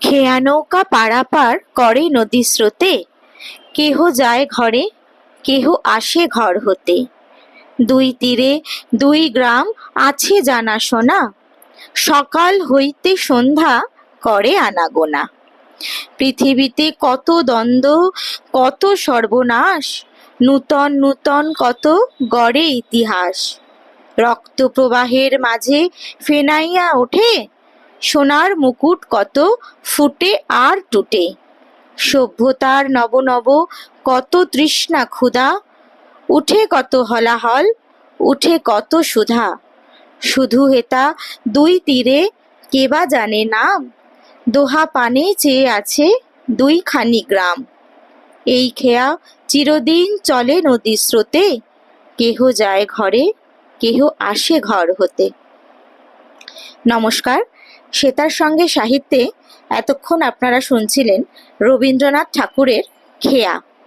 খেয়া নৌকা পারাপার করে নদী স্রোতে কেহ যায় ঘরে, কেহ আসে ঘর হতে। দুই তীরে দুই গ্রাম আছে জানা শোনা সকাল হইতে সন্ধ্যা করে আনাগোনা। পৃথিবীতে কত দ্বন্দ্ব, কত সর্বনাশ, নূতন নূতন কত গড়ে ইতিহাস। রক্ত প্রবাহের মাঝে ফেনাইয়া ওঠে সোনার মুকুট কত, ফুটে আর টুটে। সভ্যতার নব নব, কত তৃষ্ণা ক্ষুধা। উঠে কত হলাহল, উঠে কত সুধা। শুধু হেতা দুই তীরে কেবা জানে নাম? দোহা পানে চেয়ে আছে দুইখানি গ্রাম। এই খেয়া চিরদিন চলে নদী স্রোতে। কেহ যায় ঘরে, কেহ আসে ঘর হতে। নমস্কার। শ্বেতার সঙ্গে সাহিত্যে এতক্ষণ আপনারা শুনছিলেন রবীন্দ্রনাথ ঠাকুরের খেয়া।